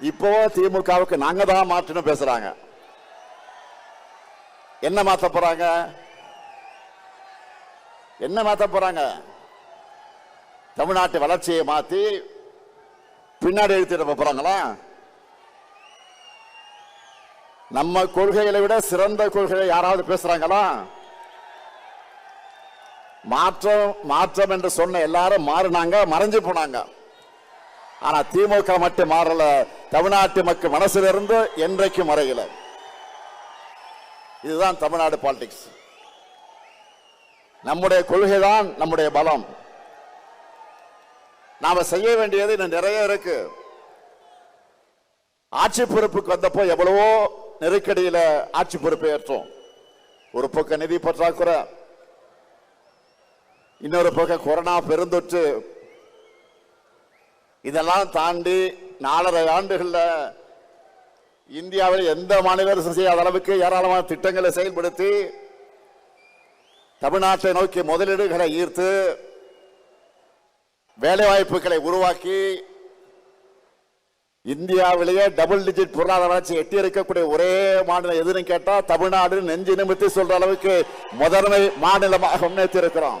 இப்போ திமுகவுக்கு நாங்க தான் மாற்றணும் பேசுறாங்க. என்ன மாத்த போறாங்க? என்ன மாத்த போறாங்க? தமிழ்நாட்டு வளர்ச்சியை மாத்தி பின்னாடி எழுத்திட போறாங்களா? நம்ம கொள்கைகளை விட சிறந்த கொள்கையை யாராவது பேசுறாங்களா? மாற்றம் மாற்றம் என்று சொன்ன எல்லாரும் மாறினாங்க மறைஞ்சு போனாங்க. ஆனா திமுக மட்டும் மாறல. தமிழ்நாட்டு மக்கள் மனசுல இருந்து என்றைக்கும் மறையல. இதுதான் தமிழ்நாடு பாலிடிக்ஸ். நம்முடைய கொள்கை தான் நம்முடைய பலம். நாம செய்ய வேண்டியது இன்னும் நிறைய இருக்கு. ஆட்சி பொறுப்புக்கு வந்தப்போ எவ்வளவோ நெருக்கடியில ஆட்சி பொறுப்பை ஏற்றோம். ஒரு பக்கம் நிதி பற்றாக்குறை இன்னொரு பக்கம் கொரோனா பெருந்தொற்று இதெல்லாம் தாண்டி நாலரை ஆண்டுகளில் இந்தியாவில் எந்த மாநில அரசு செய்யாத அளவுக்கு ஏராளமான திட்டங்களை செயல்படுத்தி தமிழ்நாட்டை நோக்கி முதலீடுகளை ஈர்த்து வேலைவாய்ப்புகளை உருவாக்கி இந்தியாவிலேயே டபுள் டிஜிட் பொருளாதார வளர்ச்சி எட்டி இருக்கக்கூடிய ஒரே மாநிலம் எதுன்னு கேட்டால் தமிழ்நாடு நெஞ்சு நிமித்தி சொல்ற அளவுக்கு முதன்மை மாநிலமாக முன்னேற்றி இருக்கிறோம்